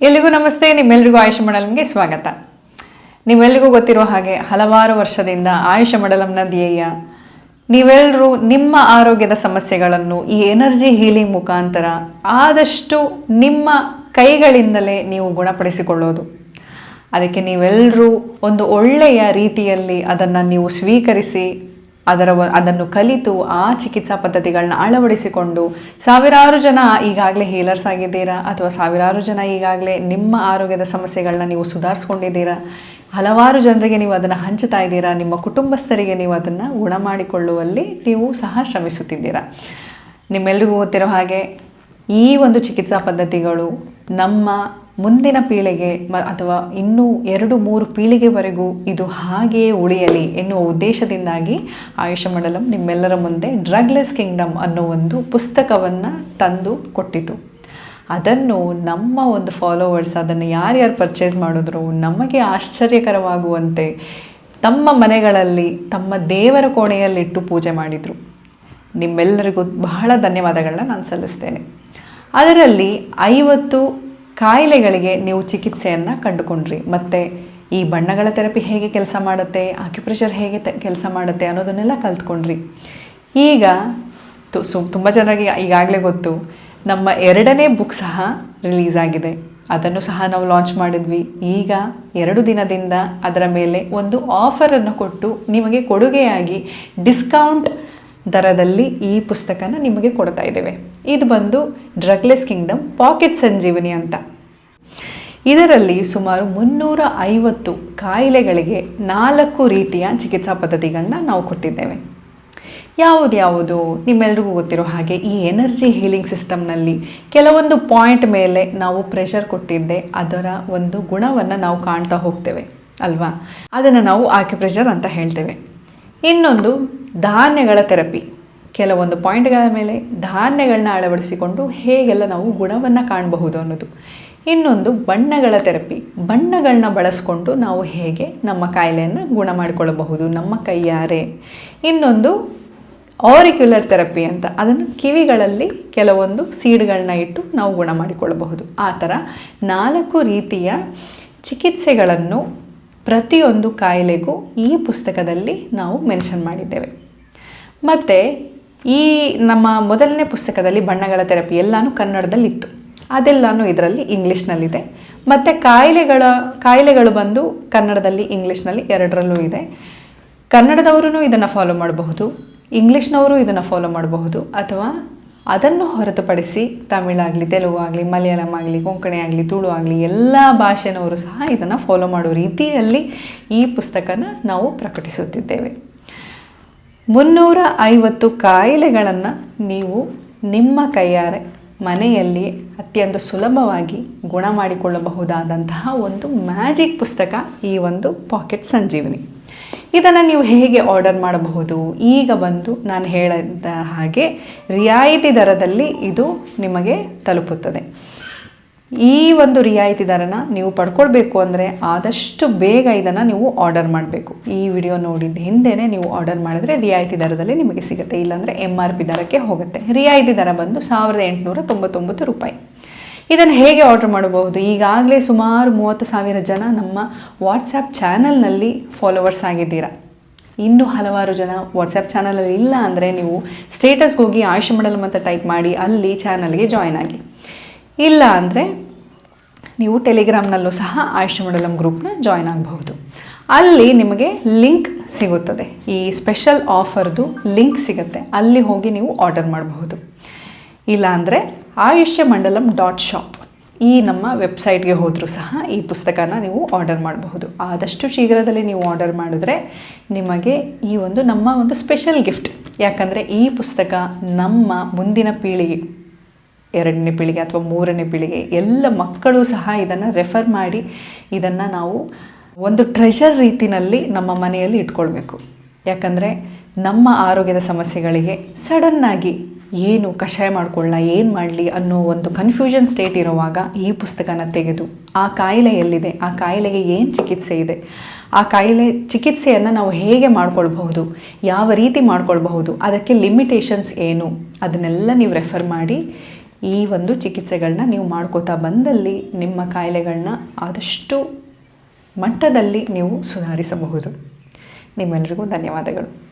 ಎಲ್ಲಿಗೂ ನಮಸ್ತೆ, ನಿಮ್ಮೆಲ್ರಿಗೂ ಆಯುಷ ಮಂಡಲಂಗೆ ಸ್ವಾಗತ. ನಿಮ್ಮೆಲ್ರಿಗೂ ಗೊತ್ತಿರೋ ಹಾಗೆ ಹಲವಾರು ವರ್ಷದಿಂದ ಆಯುಷ ಮಂಡಲಂನ ಧ್ಯೇಯ ನೀವೆಲ್ಲರೂ ನಿಮ್ಮ ಆರೋಗ್ಯದ ಸಮಸ್ಯೆಗಳನ್ನು ಈ ಎನರ್ಜಿ ಹೀಲಿಂಗ್ ಮುಖಾಂತರ ಆದಷ್ಟು ನಿಮ್ಮ ಕೈಗಳಿಂದಲೇ ನೀವು ಗುಣಪಡಿಸಿಕೊಳ್ಳೋದು. ಅದಕ್ಕೆ ನೀವೆಲ್ಲರೂ ಒಂದು ಒಳ್ಳೆಯ ರೀತಿಯಲ್ಲಿ ಅದನ್ನು ನೀವು ಸ್ವೀಕರಿಸಿ ಅದರ ಅದನ್ನು ಕಲಿತು ಆ ಚಿಕಿತ್ಸಾ ಪದ್ಧತಿಗಳನ್ನ ಅಳವಡಿಸಿಕೊಂಡು ಸಾವಿರಾರು ಜನ ಈಗಾಗಲೇ ಹೀಲರ್ಸ್ ಆಗಿದ್ದೀರಾ? ಅಥವಾ ಸಾವಿರಾರು ಜನ ಈಗಾಗಲೇ ನಿಮ್ಮ ಆರೋಗ್ಯದ ಸಮಸ್ಯೆಗಳನ್ನ ನೀವು ಸುಧಾರಿಸ್ಕೊಂಡಿದ್ದೀರಾ? ಹಲವಾರು ಜನರಿಗೆ ನೀವು ಅದನ್ನು ಹಂಚುತ್ತಾ ಇದ್ದೀರಾ? ನಿಮ್ಮ ಕುಟುಂಬಸ್ಥರಿಗೆ ನೀವು ಅದನ್ನು ಗುಣ ಮಾಡಿಕೊಳ್ಳುವಲ್ಲಿ ನೀವು ಸಹ ಶ್ರಮಿಸುತ್ತಿದ್ದೀರಾ? ನಿಮ್ಮೆಲ್ರಿಗೂ ಗೊತ್ತಿರೋ ಹಾಗೆ ಈ ಒಂದು ಚಿಕಿತ್ಸಾ ಪದ್ಧತಿಗಳು ನಮ್ಮ ಮುಂದಿನ ಪೀಳಿಗೆ ಅಥವಾ ಇನ್ನೂ ಎರಡು ಮೂರು ಪೀಳಿಗೆವರೆಗೂ ಇದು ಹಾಗೆಯೇ ಉಳಿಯಲಿ ಎನ್ನುವ ಉದ್ದೇಶದಿಂದಾಗಿ ಆಯುಷ ಮಂಡಲಂ ನಿಮ್ಮೆಲ್ಲರ ಮುಂದೆ ಡ್ರಗ್ಲೆಸ್ ಕಿಂಗ್ಡಮ್ ಅನ್ನೋ ಒಂದು ಪುಸ್ತಕವನ್ನು ತಂದು ಕೊಟ್ಟಿತು. ಅದನ್ನು ನಮ್ಮ ಒಂದು ಫಾಲೋವರ್ಸ್ ಅದನ್ನು ಯಾರ್ಯಾರು ಪರ್ಚೇಸ್ ಮಾಡಿದ್ರು ನಮಗೆ ಆಶ್ಚರ್ಯಕರವಾಗುವಂತೆ ತಮ್ಮ ಮನೆಗಳಲ್ಲಿ ತಮ್ಮ ದೇವರ ಕೋಣೆಯಲ್ಲಿಟ್ಟು ಪೂಜೆ ಮಾಡಿದರು. ನಿಮ್ಮೆಲ್ಲರಿಗೂ ಬಹಳ ಧನ್ಯವಾದಗಳನ್ನ ನಾನು ಸಲ್ಲಿಸ್ತೇನೆ. ಅದರಲ್ಲಿ ಐವತ್ತು ಕಾಯಿಲೆಗಳಿಗೆ ನೀವು ಚಿಕಿತ್ಸೆಯನ್ನು ಕಂಡುಕೊಂಡ್ರಿ. ಮತ್ತು ಈ ಬಣ್ಣಗಳ ಥೆರಪಿ ಹೇಗೆ ಕೆಲಸ ಮಾಡುತ್ತೆ ಆಕ್ಯುಪ್ರೆಷರ್ ಹೇಗೆ ಕೆಲಸ ಮಾಡುತ್ತೆ ಅನ್ನೋದನ್ನೆಲ್ಲ ಕಲ್ತ್ಕೊಂಡ್ರಿ. ಈಗ ತು ತುಂಬ ಜನರಿಗೆ ಈಗಾಗಲೇ ಗೊತ್ತು, ನಮ್ಮ ಎರಡನೇ ಬುಕ್ ಸಹ ರಿಲೀಸ್ ಆಗಿದೆ ಅದನ್ನು ಸಹ ನಾವು ಲಾಂಚ್ ಮಾಡಿದ್ವಿ. ಈಗ ಎರಡು ದಿನದಿಂದ ಅದರ ಮೇಲೆ ಒಂದು ಆಫರನ್ನು ಕೊಟ್ಟು ನಿಮಗೆ ಕೊಡುಗೆಯಾಗಿ ಡಿಸ್ಕೌಂಟ್ ದರದಲ್ಲಿ ಈ ಪುಸ್ತಕನ ನಿಮಗೆ ಕೊಡ್ತಾ ಇದ್ದೇವೆ. ಇದು ಬಂದು ಡ್ರಗ್ಲೆಸ್ ಕಿಂಗ್ಡಮ್, ಪಾಕೆಟ್ ಸಂಜೀವಿನಿ ಅಂತ. ಇದರಲ್ಲಿ ಸುಮಾರು ಮುನ್ನೂರ ಐವತ್ತು ಕಾಯಿಲೆಗಳಿಗೆ ನಾಲ್ಕು ರೀತಿಯ ಚಿಕಿತ್ಸಾ ಪದ್ಧತಿಗಳನ್ನ ನಾವು ಕೊಟ್ಟಿದ್ದೇವೆ. ಯಾವುದ್ಯಾವುದು ನಿಮ್ಮೆಲ್ರಿಗೂ ಗೊತ್ತಿರೋ ಹಾಗೆ ಈ ಎನರ್ಜಿ ಹೀಲಿಂಗ್ ಸಿಸ್ಟಮ್ನಲ್ಲಿ ಕೆಲವೊಂದು ಪಾಯಿಂಟ್ ಮೇಲೆ ನಾವು ಪ್ರೆಷರ್ ಕೊಟ್ಟಿದ್ದೆ, ಅದರ ಒಂದು ಗುಣವನ್ನು ನಾವು ಕಾಣ್ತಾ ಹೋಗ್ತೇವೆ, ಅಲ್ವಾ? ಅದನ್ನು ನಾವು ಆಕ್ಯುಪ್ರೆಷರ್ ಅಂತ ಹೇಳ್ತೇವೆ. ಇನ್ನೊಂದು ಧಾನ್ಯಗಳ ಥೆರಪಿ. ಕೆಲವೊಂದು ಪಾಯಿಂಟ್ಗಳ ಮೇಲೆ ಧಾನ್ಯಗಳನ್ನ ಅಳವಡಿಸಿಕೊಂಡು ಹೇಗೆಲ್ಲ ನಾವು ಗುಣವನ್ನು ಕಾಣಬಹುದು ಅನ್ನೋದು. ಇನ್ನೊಂದು ಬಣ್ಣಗಳ ಥೆರಪಿ. ಬಣ್ಣಗಳನ್ನ ಬಳಸ್ಕೊಂಡು ನಾವು ಹೇಗೆ ನಮ್ಮ ಕಾಯಿಲೆಯನ್ನು ಗುಣ ಮಾಡಿಕೊಳ್ಳಬಹುದು ನಮ್ಮ ಕೈಯಾರೆ. ಇನ್ನೊಂದು ಆರಿಕ್ಯುಲರ್ ಥೆರಪಿ ಅಂತ. ಅದನ್ನು ಕಿವಿಗಳಲ್ಲಿ ಕೆಲವೊಂದು ಸೀಡ್ಗಳನ್ನ ಇಟ್ಟು ನಾವು ಗುಣ ಮಾಡಿಕೊಳ್ಳಬಹುದು ಆ ಥರ ನಾಲ್ಕು ರೀತಿಯ ಚಿಕಿತ್ಸೆಗಳನ್ನು ಪ್ರತಿಯೊಂದು ಕಾಯಿಲೆಗೂ ಈ ಪುಸ್ತಕದಲ್ಲಿ ನಾವು ಮೆನ್ಷನ್ ಮಾಡಿದ್ದೇವೆ. ಮತ್ತು ಈ ನಮ್ಮ ಮೊದಲನೇ ಪುಸ್ತಕದಲ್ಲಿ ಬಣ್ಣಗಳ ಥೆರಪಿ ಎಲ್ಲನೂ ಕನ್ನಡದಲ್ಲಿತ್ತು. ಅದೆಲ್ಲನೂ ಇದರಲ್ಲಿ ಇಂಗ್ಲೀಷ್ನಲ್ಲಿದೆ. ಮತ್ತು ಕಾಯಿಲೆಗಳ, ಕಾಯಿಲೆಗಳು ಬಂದು ಕನ್ನಡದಲ್ಲಿ ಇಂಗ್ಲೀಷ್ನಲ್ಲಿ ಎರಡರಲ್ಲೂ ಇದೆ. ಕನ್ನಡದವರು ಇದನ್ನು ಫಾಲೋ ಮಾಡಬಹುದು. ಇಂಗ್ಲೀಷ್ನವರು ಇದನ್ನು ಫಾಲೋ ಮಾಡಬಹುದು. ಅಥವಾ ಅದನ್ನು ಹೊರತುಪಡಿಸಿ ತಮಿಳಾಗಲಿ ತೆಲುಗು ಆಗಲಿ, ಮಲಯಾಳಂ ಆಗಲಿ, ಕೊಂಕಣಿ ಆಗಲಿ, ತುಳು ಆಗಲಿ, ಎಲ್ಲ ಭಾಷೆನವರು ಸಹ ಇದನ್ನು ಫಾಲೋ ಮಾಡೋ ರೀತಿಯಲ್ಲಿ ಈ ಪುಸ್ತಕನ ನಾವು ಪ್ರಕಟಿಸುತ್ತಿದ್ದೇವೆ. ಮುನ್ನೂರ ಐವತ್ತು ಕಾಯಿಲೆಗಳನ್ನು ನೀವು ನಿಮ್ಮ ಕೈಯಾರೆ ಮನೆಯಲ್ಲಿ ಅತ್ಯಂತ ಸುಲಭವಾಗಿ ಗುಣ ಮಾಡಿಕೊಳ್ಳಬಹುದಾದಂತಹ ಒಂದು ಮ್ಯಾಜಿಕ್ ಪುಸ್ತಕ ಈ ಒಂದು ಪಾಕೆಟ್ ಸಂಜೀವಿನಿ. ಇದನ್ನು ನೀವು ಹೇಗೆ ಆರ್ಡರ್ ಮಾಡಬಹುದು? ಈಗ ಬಂದು ನಾನು ಹೇಳಿದ ಹಾಗೆ ರಿಯಾಯಿತಿ ದರದಲ್ಲಿ ಇದು ನಿಮಗೆ ತಲುಪುತ್ತದೆ. ಈ ಒಂದು ರಿಯಾಯಿತಿ ದರನ ನೀವು ಪಡ್ಕೊಳ್ಬೇಕು ಅಂದರೆ ಆದಷ್ಟು ಬೇಗ ಇದನ್ನು ನೀವು ಆರ್ಡರ್ ಮಾಡಬೇಕು. ಈ ವಿಡಿಯೋ ನೋಡಿದ ಹಿಂದೆನೇ ನೀವು ಆರ್ಡರ್ ಮಾಡಿದ್ರೆ ರಿಯಾಯಿತಿ ದರದಲ್ಲಿ ನಿಮಗೆ ಸಿಗುತ್ತೆ. ಇಲ್ಲಾಂದರೆ ಎಂ ಆರ್ ಪಿ ದರಕ್ಕೆ ಹೋಗುತ್ತೆ. ರಿಯಾಯಿತಿ ದರ ಬಂದು ಸಾವಿರದ ಎಂಟುನೂರ ತೊಂಬತ್ತೊಂಬತ್ತು ರೂಪಾಯಿ. ಇದನ್ನು ಹೇಗೆ ಆರ್ಡರ್ ಮಾಡಬಹುದು? ಈಗಾಗಲೇ ಸುಮಾರು ಮೂವತ್ತು ಸಾವಿರ ಜನ ನಮ್ಮ ವಾಟ್ಸಾಪ್ ಚಾನಲ್ನಲ್ಲಿ ಫಾಲೋವರ್ಸ್ ಆಗಿದ್ದೀರಾ. ಇನ್ನೂ ಹಲವಾರು ಜನ ವಾಟ್ಸಪ್ ಚಾನಲಲ್ಲಿ ಇಲ್ಲ ಅಂದರೆ ನೀವು ಸ್ಟೇಟಸ್ಗೆ ಹೋಗಿ ಆಯುಷ್ ಮಂಡಲಂ ಅಂತ ಟೈಪ್ ಮಾಡಿ ಅಲ್ಲಿ ಚಾನಲ್ಗೆ ಜಾಯ್ನ್ ಆಗಿ. ಇಲ್ಲ ಅಂದರೆ ನೀವು ಟೆಲಿಗ್ರಾಮ್ನಲ್ಲೂ ಸಹ ಆಯುಷ್ ಮಂಡಲಂ ಗ್ರೂಪ್ನ ಜಾಯ್ನ್ ಆಗಬಹುದು. ಅಲ್ಲಿ ನಿಮಗೆ ಲಿಂಕ್ ಸಿಗುತ್ತದೆ. ಈ ಸ್ಪೆಷಲ್ ಆಫರ್ದು ಲಿಂಕ್ ಸಿಗುತ್ತೆ. ಅಲ್ಲಿ ಹೋಗಿ ನೀವು ಆರ್ಡರ್ ಮಾಡಬಹುದು. ಇಲ್ಲಾಂದರೆ ಆಯುಷ್ಯ ಮಂಡಲಂ ಡಾಟ್ ಶಾಪ್ ಈ ನಮ್ಮ ವೆಬ್ಸೈಟ್ಗೆ ಹೋದರೂ ಸಹ ಈ ಪುಸ್ತಕನ ನೀವು ಆರ್ಡರ್ ಮಾಡಬಹುದು. ಆದಷ್ಟು ಶೀಘ್ರದಲ್ಲಿ ನೀವು ಆರ್ಡರ್ ಮಾಡಿದ್ರೆ ನಿಮಗೆ ಈ ಒಂದು ನಮ್ಮ ಒಂದು ಸ್ಪೆಷಲ್ ಗಿಫ್ಟ್ ಯಾಕಂದರೆ ಈ ಪುಸ್ತಕ ನಮ್ಮ ಮುಂದಿನ ಪೀಳಿಗೆ ಎರಡನೇ ಪೀಳಿಗೆ ಅಥವಾ ಮೂರನೇ ಪೀಳಿಗೆ ಎಲ್ಲ ಮಕ್ಕಳು ಸಹ ಇದನ್ನು ರೆಫರ್ ಮಾಡಿ ಇದನ್ನು ನಾವು ಒಂದು ಟ್ರೆಷರ್ ರೀತಿನಲ್ಲಿ ನಮ್ಮ ಮನೆಯಲ್ಲಿ ಇಟ್ಕೊಳ್ಬೇಕು. ಯಾಕಂದರೆ ನಮ್ಮ ಆರೋಗ್ಯದ ಸಮಸ್ಯೆಗಳಿಗೆ ಸಡನ್ನಾಗಿ ಏನು ಕಷಾಯ ಮಾಡಿಕೊಳ್ಳ, ಏನು ಮಾಡಲಿ ಅನ್ನೋ ಒಂದು ಕನ್ಫ್ಯೂಷನ್ ಸ್ಟೇಟ್ ಇರುವಾಗ ಈ ಪುಸ್ತಕನ ತೆಗೆದು ಆ ಕಾಯಿಲೆ ಎಲ್ಲಿದೆ, ಆ ಕಾಯಿಲೆಗೆ ಏನು ಚಿಕಿತ್ಸೆ ಇದೆ, ಆ ಕಾಯಿಲೆ ಚಿಕಿತ್ಸೆಯನ್ನು ನಾವು ಹೇಗೆ ಮಾಡ್ಕೊಳ್ಬಹುದು, ಯಾವ ರೀತಿ ಮಾಡ್ಕೊಳ್ಬಹುದು, ಅದಕ್ಕೆ ಲಿಮಿಟೇಷನ್ಸ್ ಏನು, ಅದನ್ನೆಲ್ಲ ನೀವು ರೆಫರ್ ಮಾಡಿ ಈ ಒಂದು ಚಿಕಿತ್ಸೆಗಳನ್ನ ನೀವು ಮಾಡ್ಕೋತಾ ಬಂದಲ್ಲಿ ನಿಮ್ಮ ಕಾಯಿಲೆಗಳನ್ನ ಆದಷ್ಟು ಮಟ್ಟದಲ್ಲಿ ನೀವು ಸುಧಾರಿಸಬಹುದು. ನಿಮ್ಮೆಲ್ಲರಿಗೂ ಧನ್ಯವಾದಗಳು.